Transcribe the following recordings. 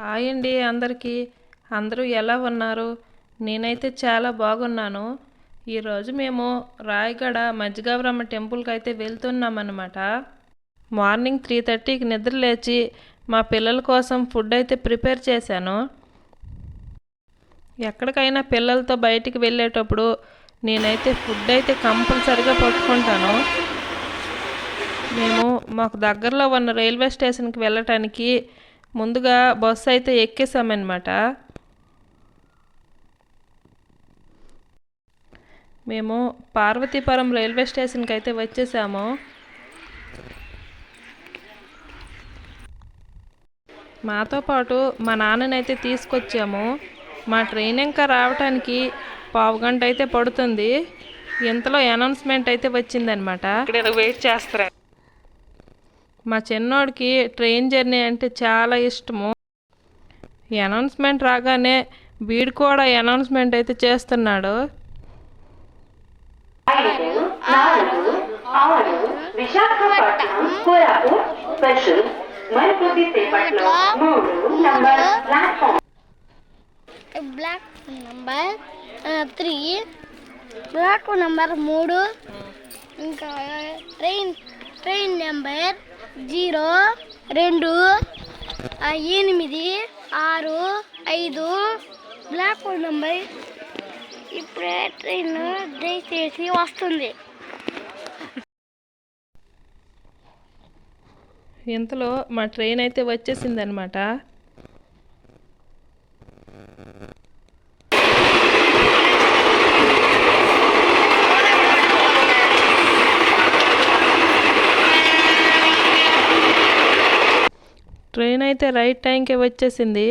Hi అండి అందరికీ. అందరూ ఎలా ఉన్నారు? నేనైతే చాలా బాగున్నాను. ఈరోజు మేము రాయగడ మజ్జిగవరమ్మ టెంపుల్కి అయితే వెళ్తున్నామన్నమాట. మార్నింగ్ త్రీ థర్టీకి నిద్ర లేచి మా పిల్లల కోసం ఫుడ్ అయితే ప్రిపేర్ చేశాను. ఎక్కడికైనా పిల్లలతో బయటికి వెళ్ళేటప్పుడు నేనైతే ఫుడ్ అయితే కంపల్సరిగా పట్టుకుంటాను. మేము మాకు దగ్గరలో ఉన్న రైల్వే స్టేషన్కి వెళ్ళటానికి ముందుగా బస్సు అయితే ఎక్కేసామన్నమాట మేము పార్వతీపురం రైల్వే స్టేషన్కి అయితే వచ్చేసాము. మాతో పాటు మా నాన్ననైతే తీసుకొచ్చాము. మా ట్రైన్ ఇంకా రావటానికి పావు గంట అయితే పడుతుంది. ఇంతలో అనౌన్స్మెంట్ అయితే వచ్చిందనమాట ఇక్కడ వెయిట్ చేస్తారా మా చిన్నోడికి ట్రైన్ జర్నీ అంటే చాలా ఇష్టము. అనౌన్స్మెంట్ రాగానే వీడు కూడా అనౌన్స్మెంట్ అయితే చేస్తున్నాడు. Block number three block number మూడు ఇంకా ట్రైన్ ట్రైన్ నెంబర్ జీరో రెండు ఎనిమిది ఆరు ఐదు. బ్లాక్ నంబర్ ఇప్పుడే ట్రైన్ దయచేసి వస్తుంది. ఇంతలో మా ట్రైన్ అయితే వచ్చేసిందనమాట ట్రైన్ అయితే రైట్ టైంకి వచ్చేసింది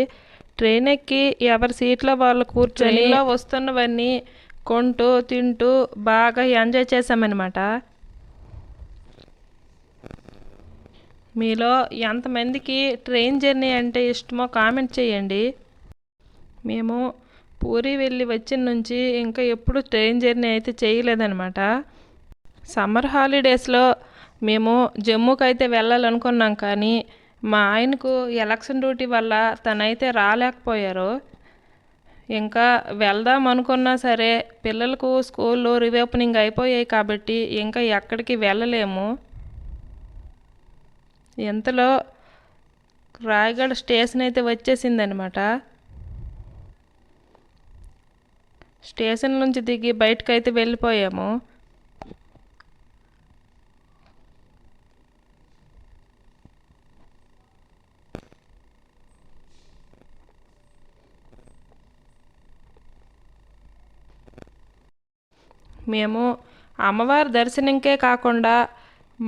ట్రైన్ ఎక్కి ఎవరి సీట్లో వాళ్ళు కూర్చొని ఇలా వస్తున్నవన్నీ కొంటూ తింటూ బాగా ఎంజాయ్ చేసామన్నమాట మీలో ఎంతమందికి ట్రైన్ జర్నీ అంటే ఇష్టమో కామెంట్ చేయండి. మేము పూరి వెళ్ళి వచ్చిన నుంచి ఇంకా ఎప్పుడు ట్రైన్ జర్నీ అయితే చేయలేదన్నమాట. సమ్మర్ హాలిడేస్లో మేము జమ్మూకి అయితే వెళ్ళాలనుకున్నాం కానీ మా ఆయనకు ఎలక్షన్ డ్యూటీ వల్ల తనైతే రాలేకపోయారు. ఇంకా వెళ్దాం అనుకున్నా సరే పిల్లలకు స్కూల్లో రీఓపెనింగ్ అయిపోయాయి కాబట్టి ఇంకా ఎక్కడికి వెళ్ళలేము. ఎంతలో రాయగడ స్టేషన్ అయితే వచ్చేసిందనమాట స్టేషన్ నుంచి దిగి బయటకు అయితే వెళ్ళిపోయాము. మేము అమ్మవారి దర్శనంకే కాకుండా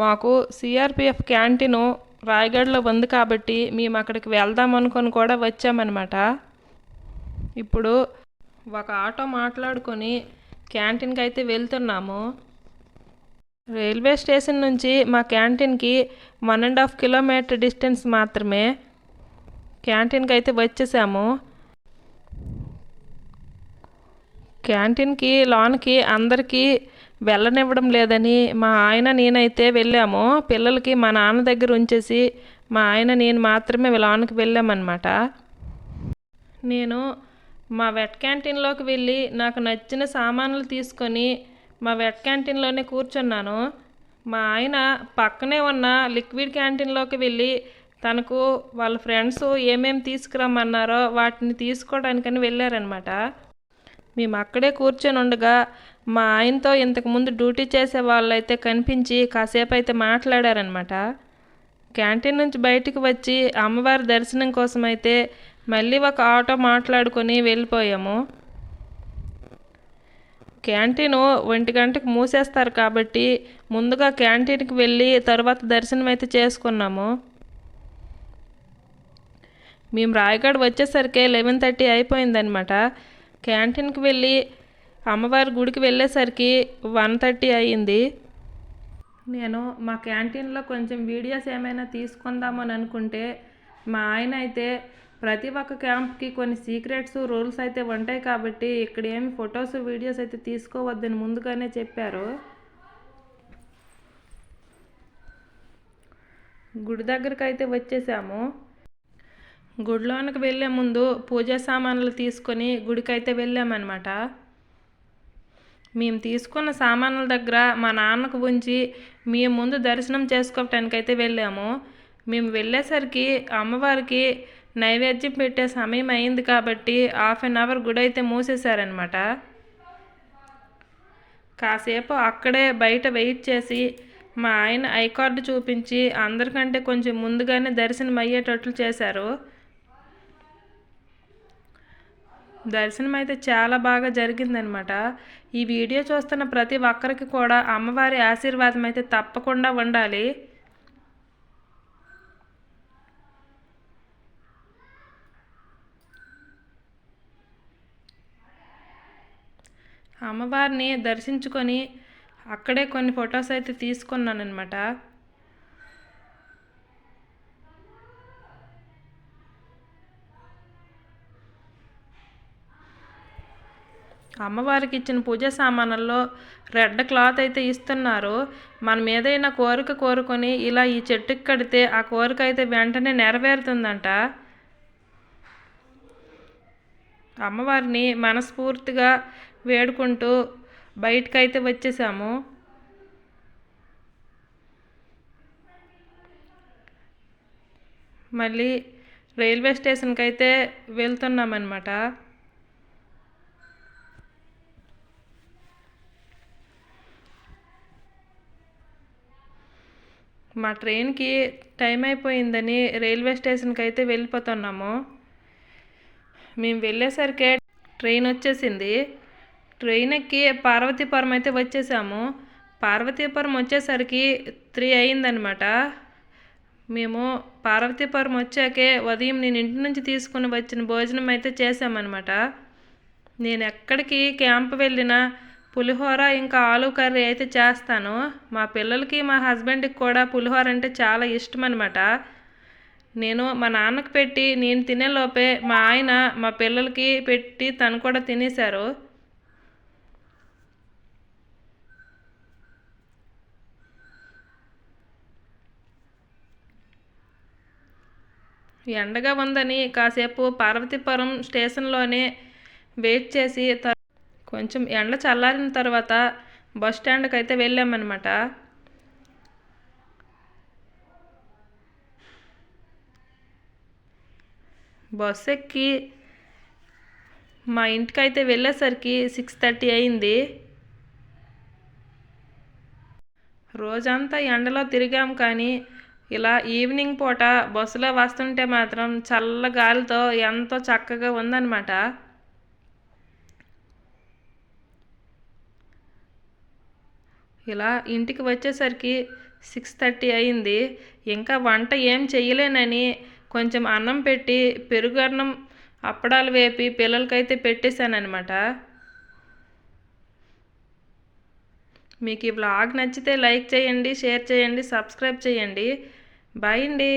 మాకు సిఆర్పిఎఫ్ క్యాంటీను రాయగఢలో ఉంది కాబట్టి మేము అక్కడికి వెళ్దాం అనుకొని కూడా వచ్చామన్నమాట. ఇప్పుడు ఒక ఆటో మాట్లాడుకొని క్యాంటీన్కి అయితే వెళ్తున్నాము. రైల్వే స్టేషన్ నుంచి మా క్యాంటీన్కి one and half kilometre distance మాత్రమే క్యాంటీన్కి అయితే వచ్చేసాము. క్యాంటీన్కి లోన్కి అందరికీ వెళ్ళనివ్వడం లేదని మా ఆయన నేనైతే వెళ్ళాము. పిల్లలకి మా నాన్న దగ్గర ఉంచేసి మా ఆయన నేను మాత్రమే లోన్కి వెళ్ళామన్నమాట. నేను మా వెట్ క్యాంటీన్లోకి వెళ్ళి నాకు నచ్చిన సామాన్లు తీసుకొని మా వెట్ క్యాంటీన్లోనే కూర్చున్నాను. మా ఆయన పక్కనే ఉన్న లిక్విడ్ క్యాంటీన్లోకి వెళ్ళి తనకు వాళ్ళ ఫ్రెండ్స్ ఏమేమి తీసుకురమ్మన్నారో వాటిని తీసుకోవడానికని వెళ్ళారనమాట మేము అక్కడే కూర్చొని ఉండగా మా ఆయనతో ఇంతకుముందు డ్యూటీ చేసే వాళ్ళైతే కనిపించి కాసేపు అయితే మాట్లాడారనమాట క్యాంటీన్ నుంచి బయటికి వచ్చి అమ్మవారి దర్శనం కోసం అయితే మళ్ళీ ఒక ఆటో మాట్లాడుకొని వెళ్ళిపోయాము. క్యాంటీన్ ఒంటి గంటకు మూసేస్తారు కాబట్టి ముందుగా క్యాంటీన్కి వెళ్ళి తర్వాత దర్శనం అయితే చేసుకున్నాము. మేము రాయగఢ వచ్చేసరికి లెవెన్ థర్టీ అయిపోయిందనమాట క్యాంటీన్కి వెళ్ళి అమ్మవారి గుడికి వెళ్ళేసరికి వన్ థర్టీ అయ్యింది. నేను మా క్యాంటీన్లో కొంచెం వీడియోస్ ఏమైనా తీసుకుందామని అనుకుంటే మా ఆయన అయితే ప్రతి ఒక్క క్యాంప్కి కొన్ని సీక్రెట్స్ రూల్స్ అయితే ఉంటాయి కాబట్టి ఇక్కడ ఏమి ఫొటోస్ వీడియోస్ అయితే తీసుకోవద్దని ముందుగానే చెప్పారు. గుడి దగ్గరికి అయితే వచ్చేసాము. గుడిలోనికి వెళ్ళే ముందు పూజా సామాన్లు తీసుకొని గుడికైతే వెళ్ళామన్నమాట. మేము తీసుకున్న సామాన్ల దగ్గర మా నాన్నకు ఉంచి మేము ముందు దర్శనం చేసుకోవటానికైతే వెళ్ళాము. మేము వెళ్ళేసరికి అమ్మవారికి నైవేద్యం పెట్టే సమయం అయింది కాబట్టి హాఫ్ అన్ అవర్ గుడి అయితే మూసేశారనమాట కాసేపు అక్కడే బయట వెయిట్ చేసి మా ఆయన ఐ కార్డు చూపించి అందరికంటే కొంచెం ముందుగానే దర్శనం అయ్యేటట్లు చేశారు. దర్శనం అయితే చాలా బాగా జరిగిందనమాట ఈ వీడియో చూస్తున్న ప్రతి ఒక్కరికి కూడా అమ్మవారి ఆశీర్వాదం అయితే తప్పకుండా ఉండాలి. అమ్మవారిని దర్శించుకొని అక్కడే కొన్ని ఫొటోస్ అయితే తీసుకున్నాను అనమాట అమ్మవారికి ఇచ్చిన పూజ సామాన్లలో రెడ్ క్లాత్ అయితే ఇస్తున్నారు. మనం ఏదైనా కోరిక కోరుకొని ఇలా ఈ చెట్టుకి కడితే ఆ కోరిక అయితే వెంటనే నెరవేరుతుందంట. అమ్మవారిని మనస్ఫూర్తిగా వేడుకుంటూ బయటకైతే వచ్చేసాము. మళ్ళీ రైల్వే స్టేషన్కి అయితే వెళ్తున్నామన్నమాట. మా ట్రైన్కి టైం అయిపోయిందని రైల్వే స్టేషన్కి అయితే వెళ్ళిపోతున్నాము. మేము వెళ్ళేసరికి ట్రైన్ వచ్చేసింది. ట్రైన్ ఎక్కి పార్వతీపురం అయితే వచ్చేసాము. పార్వతీపురం వచ్చేసరికి త్రీ అయిందనమాట మేము పార్వతీపురం వచ్చాకే ఉదయం నేను ఇంటి నుంచి తీసుకుని వచ్చిన భోజనం అయితే చేసామన్నమాట నేను ఎక్కడికి క్యాంప్ వెళ్ళినా పులిహోర ఇంకా ఆలు కర్రీ అయితే చేస్తాను. మా పిల్లలకి మా హస్బెండ్కి కూడా పులిహోర అంటే చాలా ఇష్టం అనమాట నేను మా నాన్నకు పెట్టి నేను తినేలోపే మా ఆయన మా పిల్లలకి పెట్టి తను కూడా తినేశారు. ఎండగా ఉందని కాసేపు పార్వతీపురం స్టేషన్లోనే వెయిట్ చేసి త- కొంచెం ఎండ చల్లారిన తర్వాత బస్ స్టాండ్కి అయితే వెళ్ళామన్నమాట. బస్ ఎక్కి మా ఇంటికైతే వెళ్ళేసరికి సిక్స్ థర్టీ అయింది. రోజంతా ఎండలో తిరిగాం కానీ ఇలా ఈవినింగ్ పూట బస్సులో వస్తుంటే మాత్రం చల్ల గాలితో ఎంతో చక్కగా ఉందన్నమాట. ఇలా ఇంటికి వచ్చేసరికి సిక్స్ థర్టీ అయింది. ఇంకా వంట ఏం చెయ్యలేనని కొంచెం అన్నం పెట్టి పెరుగు అన్నం అప్పడాలు వేపి పిల్లలకైతే పెట్టేశానమాట మీకు ఈ వ్లాగ్ నచ్చితే లైక్ చేయండి షేర్ చేయండి సబ్స్క్రైబ్ చేయండి. బాయ్ అండి.